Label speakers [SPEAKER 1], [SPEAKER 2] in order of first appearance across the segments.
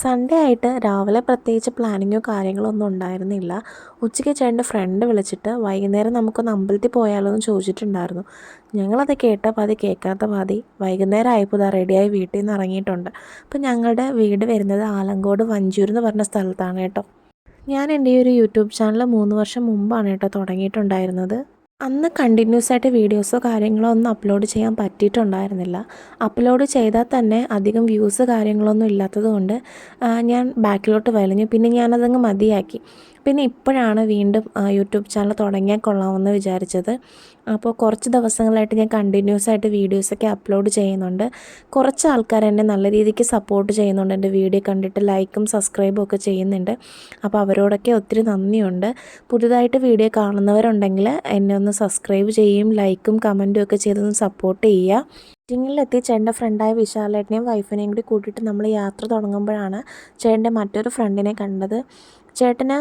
[SPEAKER 1] Sunday ആയിട്ട് രാവിലെ പ്രത്യേകിച്ച് പ്ലാനിങ്ങോ കാര്യങ്ങളോ ഒന്നും ഉണ്ടായിരുന്നില്ല. ഉച്ചയ്ക്ക് ചേട്ടന്റെ ഫ്രണ്ട് വിളിച്ചിട്ട് വൈകുന്നേരം നമുക്കൊന്ന് അമ്പലത്തിൽ പോയാലോ എന്ന് ചോദിച്ചിട്ടുണ്ടായിരുന്നു. ഞങ്ങളത് കേട്ട പാതി കേൾക്കാത്ത പാതി വൈകുന്നേരം ആയപ്പോൾ ഇതാ റെഡിയായി വീട്ടിൽ നിന്ന് ഇറങ്ങിയിട്ടുണ്ട്. അപ്പോൾ ഞങ്ങളുടെ വീട് വരുന്നത് ആലങ്കോട് വഞ്ചൂർ എന്ന് പറഞ്ഞ സ്ഥലത്താണ് കേട്ടോ. ഞാൻ എന്റെ ഈ ഒരു യൂട്യൂബ് ചാനൽ മൂന്ന് വർഷം മുമ്പാണ് കേട്ടോ തുടങ്ങിയിട്ടുണ്ടായിരുന്നത്. അന്ന് കണ്ടിന്യൂസ് ആയിട്ട് വീഡിയോസോ കാര്യങ്ങളോ ഒന്നും അപ്ലോഡ് ചെയ്യാൻ പറ്റിയിട്ടുണ്ടായിരുന്നില്ല. അപ്ലോഡ് ചെയ്താൽ തന്നെ അധികം വ്യൂസ് കാര്യങ്ങളൊന്നും ഇല്ലാത്തത് കൊണ്ട് ഞാൻ ബാക്കിലോട്ട് വലഞ്ഞു. പിന്നെ ഞാനതങ്ങ് മതിയാക്കി. പിന്നെ ഇപ്പോഴാണ് വീണ്ടും യൂട്യൂബ് ചാനൽ തുടങ്ങിയാൽ കൊള്ളാമെന്ന് വിചാരിച്ചത്. അപ്പോൾ കുറച്ച് ദിവസങ്ങളായിട്ട് ഞാൻ കണ്ടിന്യൂസ് ആയിട്ട് വീഡിയോസൊക്കെ അപ്ലോഡ് ചെയ്യുന്നുണ്ട്. കുറച്ച് ആൾക്കാർ എന്നെ നല്ല രീതിക്ക് സപ്പോർട്ട് ചെയ്യുന്നുണ്ട്. എന്റെ വീഡിയോ കണ്ടിട്ട് ലൈക്കും സബ്സ്ക്രൈബും ഒക്കെ ചെയ്യുന്നുണ്ട്. അപ്പോൾ അവരോടൊക്കെ ഒത്തിരി നന്ദിയുണ്ട്. പുതുതായിട്ട് വീഡിയോ കാണുന്നവരുണ്ടെങ്കിൽ എന്നെ ഒന്ന് സബ്സ്ക്രൈബ് ചെയ്യും ലൈക്കും കമന്റും ഒക്കെ ചെയ്തൊന്ന് സപ്പോർട്ട് ചെയ്യുക. മീറ്റിങ്ങിലെത്തി ചേട്ടന്റെ ഫ്രണ്ടായ വിശാലേട്ടനെയും വൈഫിനെയും കൂടി കൂട്ടിയിട്ട് നമ്മൾ യാത്ര തുടങ്ങുമ്പോഴാണ് ചേട്ടന്റെ മറ്റൊരു ഫ്രണ്ടിനെ കണ്ടത്. ചേട്ടന്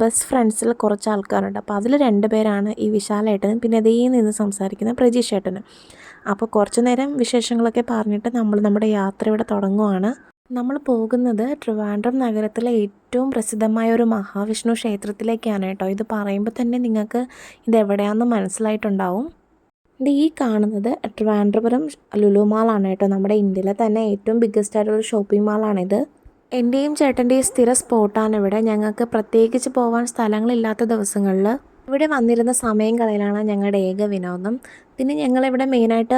[SPEAKER 1] ബെസ്റ്റ് ഫ്രണ്ട്സിൽ കുറച്ച് ആൾക്കാരുണ്ട്. അപ്പോൾ അതിൽ രണ്ട് പേരാണ് ഈ വിശാലേട്ടനും പിന്നെ അതേ നിന്ന് സംസാരിക്കുന്ന പ്രജീഷ് ഏട്ടനും. അപ്പോൾ കുറച്ച് നേരം വിശേഷങ്ങളൊക്കെ പറഞ്ഞിട്ട് നമ്മൾ നമ്മുടെ യാത്ര ഇവിടെ തുടങ്ങുവാണ്. നമ്മൾ പോകുന്നത് ട്രിവാൻഡ്രം നഗരത്തിലെ ഏറ്റവും പ്രസിദ്ധമായ ഒരു മഹാവിഷ്ണു ക്ഷേത്രത്തിലേക്കാണ് കേട്ടോ. ഇത് പറയുമ്പോൾ തന്നെ നിങ്ങൾക്ക് ഇത് എവിടെയാണെന്ന് മനസ്സിലായിട്ടുണ്ടാവും. ഇത് ഈ കാണുന്നത് ട്രിവാൻഡ്രപുരം ലുലു മാളാണ് കേട്ടോ. നമ്മുടെ ഇന്ത്യയിലെ തന്നെ ഏറ്റവും ബിഗ്ഗസ്റ്റ് ആയിട്ടുള്ള ഷോപ്പിംഗ് മാളാണിത് എന്റെയും ചേട്ടന്റെയും സ്ഥിര സ്പോട്ടാണ് ഇവിടെ. ഞങ്ങൾക്ക് പ്രത്യേകിച്ച് പോകാൻ സ്ഥലങ്ങളില്ലാത്ത ദിവസങ്ങളിൽ ഇവിടെ വന്നിരുന്ന സമയം കളയലാണ് ഞങ്ങളുടെ ഏക വിനോദം. പിന്നെ ഞങ്ങളിവിടെ മെയിനായിട്ട്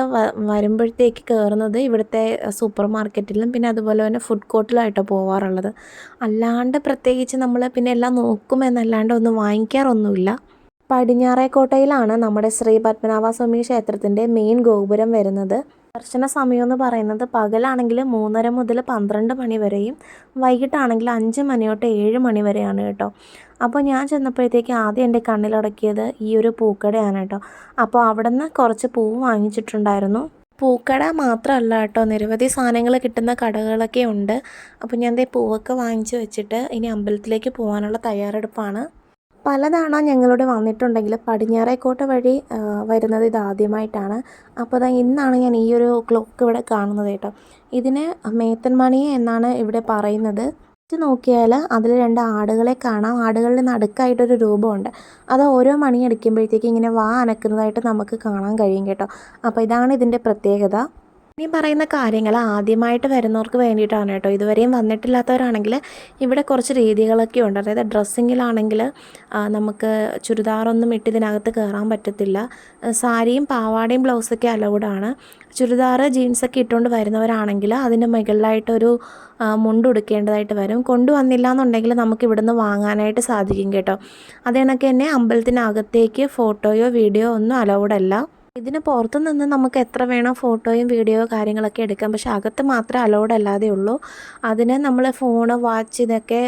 [SPEAKER 1] വരുമ്പോഴത്തേക്ക് കയറുന്നത് ഇവിടുത്തെ സൂപ്പർ മാർക്കറ്റിലും പിന്നെ അതുപോലെ തന്നെ ഫുഡ് കോർട്ടിലായിട്ടോ പോവാറുള്ളത്. അല്ലാണ്ട് പ്രത്യേകിച്ച് നമ്മൾ പിന്നെ എല്ലാം നോക്കുമെന്നല്ലാണ്ട് ഒന്നും വാങ്ങിക്കാറൊന്നുമില്ല. പടിഞ്ഞാറേക്കോട്ടയിലാണ് നമ്മുടെ ശ്രീ പത്മനാഭസ്വാമി ക്ഷേത്രത്തിന്റെ മെയിൻ ഗോപുരം വരുന്നത്. ദർശന സമയം എന്ന് പറയുന്നത് പകലാണെങ്കിൽ മൂന്നര മുതൽ പന്ത്രണ്ട് മണി വരെയും വൈകിട്ടാണെങ്കിൽ അഞ്ച് മണി തൊട്ട് ഏഴ് മണി വരെയാണ് കേട്ടോ. അപ്പോൾ ഞാൻ ചെന്നപ്പോഴത്തേക്ക് ആദ്യം എന്റെ കണ്ണിലടക്കിയത് ഈ ഒരു പൂക്കടയാണ് കേട്ടോ. അപ്പോൾ അവിടെ നിന്ന് കുറച്ച് പൂവ് വാങ്ങിച്ചിട്ടുണ്ടായിരുന്നു. പൂക്കട മാത്രമല്ല കേട്ടോ നിരവധി സാധനങ്ങൾ കിട്ടുന്ന കടകളൊക്കെ ഉണ്ട്. അപ്പോൾ ഞാൻ ദേ പൂവൊക്കെ വാങ്ങിച്ച് വെച്ചിട്ട് ഇനി അമ്പലത്തിലേക്ക് പോകാനുള്ള തയ്യാറെടുപ്പാണ്. പലതവണ ഞങ്ങളിവിടെ വന്നിട്ടുണ്ടെങ്കിൽ പടിഞ്ഞാറേക്കോട്ട വഴി വരുന്നത് ഇത് ആദ്യമായിട്ടാണ്. അപ്പോൾ അതാ ഇന്നാണ് ഞാൻ ഈ ഒരു ക്ലോക്ക് ഇവിടെ കാണുന്നത് കേട്ടോ. ഇതിന് മേത്തൻമണി എന്നാണ് ഇവിടെ പറയുന്നത്. നോക്കിയാൽ അതിൽ രണ്ട് ആടുകളെ കാണാം. ആടുകളുടെ നടുക്കായിട്ടൊരു രൂപമുണ്ട്. അത് ഓരോ മണി അടിക്കുമ്പോഴത്തേക്ക് ഇങ്ങനെ വാ അനക്കുന്നതായിട്ട് നമുക്ക് കാണാൻ കഴിയും കേട്ടോ. അപ്പോൾ ഇതാണ് ഇതിന്റെ പ്രത്യേകത. ഈ പറയുന്ന കാര്യങ്ങൾ ആദ്യമായിട്ട് വരുന്നവർക്ക് വേണ്ടിയിട്ടാണ് കേട്ടോ. ഇതുവരെയും വന്നിട്ടില്ലാത്തവരാണെങ്കിൽ ഇവിടെ കുറച്ച് രീതികളൊക്കെ ഉണ്ട്. അതായത് ഡ്രസ്സിങ്ങിലാണെങ്കിൽ നമുക്ക് ചുരിദാറൊന്നും ഇട്ട് ഇതിനകത്ത് കയറാൻ പറ്റത്തില്ല. സാരിയും പാവാടയും ബ്ലൗസൊക്കെ അലൗഡാണ് ചുരിദാർ ജീൻസൊക്കെ ഇട്ടുകൊണ്ട് വരുന്നവരാണെങ്കിൽ അതിന്റെ മുകളിലായിട്ടൊരു മുണ്ടുടുക്കേണ്ടതായിട്ട് വരും. കൊണ്ടുവന്നില്ല എന്നുണ്ടെങ്കിൽ നമുക്ക് ഇവിടുന്ന് വാങ്ങാനായിട്ട് സാധിക്കും കേട്ടോ. അതേ കണക്ക് തന്നെ അമ്പലത്തിനകത്തേക്ക് ഫോട്ടോയോ വീഡിയോ ഒന്നും അലൗഡല്ല ഇതിന് പുറത്ത് നിന്ന് നമുക്ക് എത്ര വേണോ ഫോട്ടോയും വീഡിയോ കാര്യങ്ങളൊക്കെ എടുക്കാം. പക്ഷെ അകത്ത് മാത്രമേ അലോഡ് അല്ലാതെ ഉള്ളൂ. അതിന് നമ്മൾ ഫോണ് വാച്ച് ഇതൊക്കെ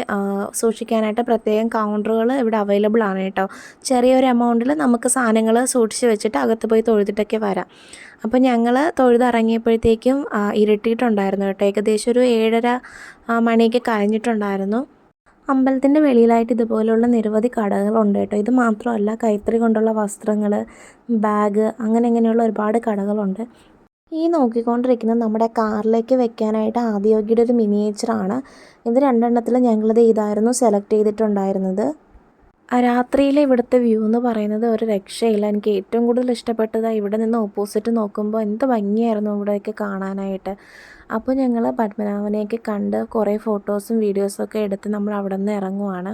[SPEAKER 1] സൂക്ഷിക്കാനായിട്ട് പ്രത്യേകം കൗണ്ടറുകൾ ഇവിടെ അവൈലബിൾ ആണ് കേട്ടോ. ചെറിയൊരു എമൗണ്ടിൽ നമുക്ക് സാധനങ്ങൾ സൂക്ഷിച്ച് വെച്ചിട്ട് അകത്ത് പോയി തൊഴുതിട്ടൊക്കെ വരാം. അപ്പോൾ ഞങ്ങൾ തൊഴുതിറങ്ങിയപ്പോഴത്തേക്കും ഇരുട്ടിയിട്ടുണ്ടായിരുന്നു കേട്ടോ. ഏകദേശം ഒരു ഏഴര മണിയൊക്കെ കഴിഞ്ഞിട്ടുണ്ടായിരുന്നു. അമ്പലത്തിന്റെ വെളിയിലായിട്ട് ഇതുപോലുള്ള നിരവധി കടകളുണ്ട് കേട്ടോ. ഇത് മാത്രമല്ല കൈത്തറി കൊണ്ടുള്ള വസ്ത്രങ്ങൾ ബാഗ് അങ്ങനെ ഇങ്ങനെയുള്ള ഒരുപാട് കടകളുണ്ട് ഈ നോക്കിക്കൊണ്ടിരിക്കുന്നത് നമ്മുടെ കാറിലേക്ക് വെക്കാനായിട്ട് ആദിയോഗിയുടെ ഒരു മിനിയേച്ചറാണ് ഇത് രണ്ടെണ്ണത്തിൽ ഞങ്ങളിത് ഇതായിരുന്നു സെലക്ട് ചെയ്തിട്ടുണ്ടായിരുന്നത്. രാത്രിയിലെ ഇവിടുത്തെ വ്യൂ എന്ന് പറയുന്നത് ഒരു രക്ഷയില്ല. എനിക്ക് ഏറ്റവും കൂടുതൽ ഇഷ്ടപ്പെട്ടത് ഇവിടെ നിന്ന് ഓപ്പോസിറ്റ് നോക്കുമ്പോൾ എന്ത് ഭംഗിയായിരുന്നു ഇവിടെയൊക്കെ കാണാനായിട്ട്. അപ്പോൾ ഞങ്ങൾ പത്മനാഭനെയൊക്കെ കണ്ട് കുറേ ഫോട്ടോസും വീഡിയോസും ഒക്കെ എടുത്ത് നമ്മൾ അവിടെ നിന്ന് ഇറങ്ങുവാണ്.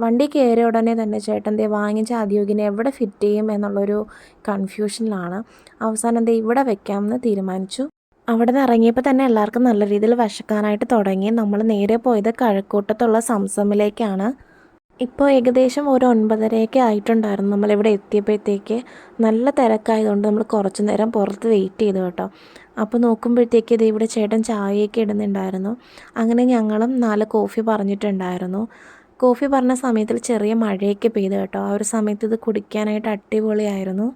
[SPEAKER 1] വണ്ടി കയറിയ ഉടനെ തന്നെ ചേട്ടൻ ദേ വാങ്ങിച്ച ആദ്യോഗിനെ എവിടെ ഫിറ്റ് ചെയ്യും എന്നുള്ളൊരു കൺഫ്യൂഷനിലാണ് അവസാനം ദേ ഇവിടെ വെക്കാമെന്ന് തീരുമാനിച്ചു. അവിടെ നിന്ന് ഇറങ്ങിയപ്പോൾ തന്നെ എല്ലാവർക്കും നല്ല രീതിയിൽ വിശക്കാനായിട്ട് തുടങ്ങി. നമ്മൾ നേരെ പോയത് കഴക്കൂട്ടത്തുള്ള സംസമിലേക്കാണ്. ഇപ്പോൾ ഏകദേശം ഒരു ഒൻപതരയൊക്കെ ആയിട്ടുണ്ടായിരുന്നു. നമ്മളിവിടെ എത്തിയപ്പോഴത്തേക്ക് നല്ല തിരക്കായതുകൊണ്ട് നമ്മൾ കുറച്ച് നേരം പുറത്ത് വെയിറ്റ് ചെയ്തു കേട്ടോ. അപ്പോൾ നോക്കുമ്പോഴത്തേക്ക് ഇത് ഇവിടെ ചേട്ടൻ ചായയൊക്കെ ഇടുന്നുണ്ടായിരുന്നു. അങ്ങനെ ഞങ്ങളും നാല് കോഫി പറഞ്ഞിട്ടുണ്ടായിരുന്നു. കോഫി പറഞ്ഞ സമയത്തിൽ ചെറിയ മഴയൊക്കെ പെയ്തു കേട്ടോ. ആ ഒരു സമയത്ത് ഇത് കുടിക്കാനായിട്ട് അടിപൊളിയായിരുന്നു.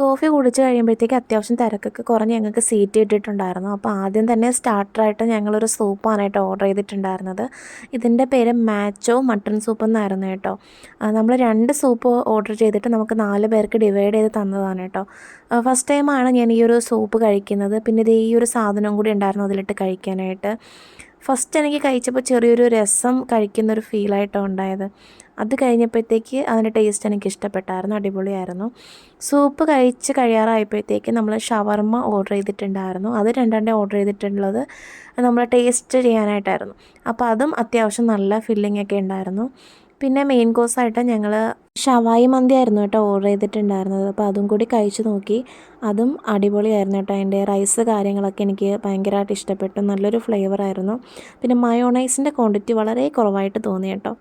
[SPEAKER 1] കോഫി കുടിച്ച് കഴിയുമ്പോഴത്തേക്ക് അത്യാവശ്യം തിരക്കൊക്കെ കുറഞ്ഞ് ഞങ്ങൾക്ക് സീറ്റ് കിട്ടിയിട്ടുണ്ടായിരുന്നു അപ്പോൾ ആദ്യം തന്നെ സ്റ്റാർട്ടറായിട്ട് ഞങ്ങളൊരു സൂപ്പാണ് ഓർഡർ ചെയ്തിട്ടുണ്ടായിരുന്നത്. ഇതിന്റെ പേര് മാച്ചോ മട്ടൺ സൂപ്പ് എന്നായിരുന്നു കേട്ടോ. നമ്മൾ രണ്ട് സൂപ്പ് ഓർഡർ ചെയ്തിട്ട് നമുക്ക് നാല് പേർക്ക് ഡിവൈഡ് ചെയ്ത് തന്നതാണ് കേട്ടോ. ഫസ്റ്റ് ടൈമാണ് ഞാൻ ഈ ഒരു സൂപ്പ് കഴിക്കുന്നത്. പിന്നെ ഇത് ഈ ഒരു സാധനം കൂടി ഉണ്ടായിരുന്നു അതിലിട്ട് കഴിക്കാനായിട്ട്. ഫസ്റ്റ് എനിക്ക് കഴിച്ചപ്പോൾ ചെറിയൊരു രസം കഴിക്കുന്നൊരു ഫീലായിട്ടാണ് ഉണ്ടായത്. അത് കഴിഞ്ഞപ്പോഴത്തേക്ക് അതിന്റെ ടേസ്റ്റ് എനിക്ക് ഇഷ്ടപ്പെട്ടായിരുന്നു അടിപൊളിയായിരുന്നു. സൂപ്പ് കഴിച്ച് കഴിയാറായപ്പോഴത്തേക്ക് നമ്മൾ ഷവർമ്മ ഓർഡർ ചെയ്തിട്ടുണ്ടായിരുന്നു. അത് രണ്ടെണ്ണം ഓർഡർ ചെയ്തിട്ടുള്ളത് നമ്മൾ ടേസ്റ്റ് ചെയ്യാനായിട്ടായിരുന്നു. അപ്പോൾ അതും അത്യാവശ്യം നല്ല ഫില്ലിംഗ് ഒക്കെ ഉണ്ടായിരുന്നു. പിന്നെ മെയിൻ കോഴ്സായിട്ട് ഞങ്ങൾ ഷവായി മന്തി ആയിരുന്നു കേട്ടോ ഓർഡർ ചെയ്തിട്ടുണ്ടായിരുന്നത്. അപ്പോൾ അതും കൂടി കഴിച്ചു നോക്കി. അതും അടിപൊളിയായിരുന്നു കേട്ടോ. അതിന്റെ റൈസ് കാര്യങ്ങളൊക്കെ എനിക്ക് ഭയങ്കരമായിട്ട് ഇഷ്ടപ്പെട്ടു. നല്ലൊരു ഫ്ലേവർ ആയിരുന്നു. പിന്നെ മയോണൈസിന്റെ ക്വാണ്ടിറ്റി വളരെ കുറവായിട്ട് തോന്നി കേട്ടോ.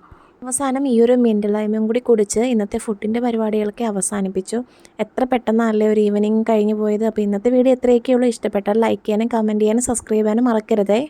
[SPEAKER 1] അവസാനം ഈ ഒരു മിന്റ് ലൈമും കൂടി കുടിച്ച് ഇന്നത്തെ ഫുഡിന്റെ പരിപാടികളൊക്കെ അവസാനിപ്പിച്ചു. എത്ര പെട്ടെന്നല്ലേ ഒരു ഈവനിങ് കഴിഞ്ഞു പോയത്. അപ്പോൾ ഇന്നത്തെ വീഡിയോ എത്രയൊക്കെയുള്ളൂ ഇഷ്ടപ്പെട്ടാൽ ലൈക്ക് ചെയ്യാനും കമന്റ് ചെയ്യാനും സബ്സ്ക്രൈബ് ചെയ്യാനും മറക്കരുതേ.